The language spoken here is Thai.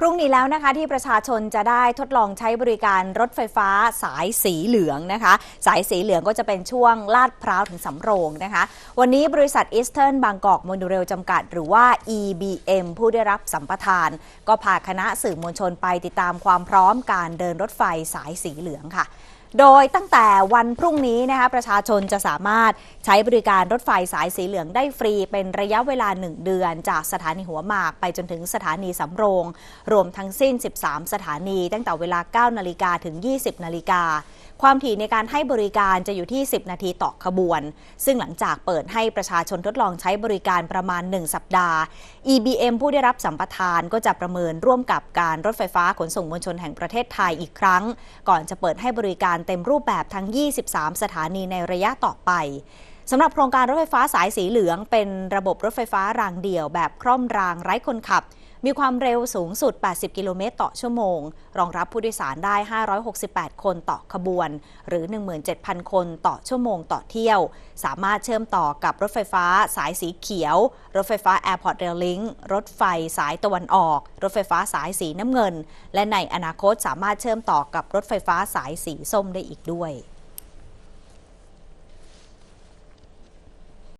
พรุ่งนี้แล้วนะคะที่ประชาชนจะได้ทดลองใช้บริการรถไฟฟ้าสายสีเหลืองนะคะ สายสีเหลืองก็จะเป็นช่วงลาดพร้าวถึงสำโรงนะคะ วันนี้บริษัทอีสเทิร์นบางกอกโมโนเรลจำกัด หรือว่า EBM ผู้ได้รับสัมปทาน ก็พาคณะสื่อมวลชนไปติดตามความพร้อมการเดินรถไฟสายสีเหลืองค่ะ โดยตั้งแต่วันพรุ่งนี้นะคะประชาชนจะสามารถใช้บริการรถไฟสายสีเหลืองได้ฟรีเป็นระยะเวลา 1 เดือน จากสถานีหัวหมากไปจนถึงสถานีสำโรง รวมทั้งสิ้น 13 สถานี ตั้งแต่เวลา 9 นาฬิกาถึง 20 นาฬิกาความถี่ในการให้บริการจะอยู่ที่ 10 นาทีต่อขบวน ซึ่งหลังจากเปิดให้ประชาชนทดลองใช้บริการประมาณ 1 สัปดาห์ EBM ผู้ได้รับสัมปทานก็จะประเมินร่วมกับการรถไฟฟ้าขนส่งมวลชนแห่งประเทศไทยอีกครั้ง ก่อนจะเปิดให้บริการเต็มรูปแบบทั้ง 23 สถานีในระยะต่อไป สำหรับโครงการรถไฟฟ้าสายสีเหลือง เป็นระบบรถไฟฟ้ารางเดี่ยวแบบคร่อมรางไร้คนขับ มีความเร็วสูงสุด 80 กิโลเมตรต่อชั่วโมง รองรับผู้โดยสารได้ 568 คนต่อขบวน หรือ 17,000 คนต่อชั่วโมงต่อเที่ยว สามารถเชื่อมต่อกับรถไฟฟ้าสายสีเขียว รถไฟฟ้า Airport Rail Link รถไฟสายตะวันออก รถไฟฟ้าสายสีน้ำเงิน และในอนาคตสามารถเชื่อมต่อกับรถไฟฟ้าสายสีส้มได้อีกด้วย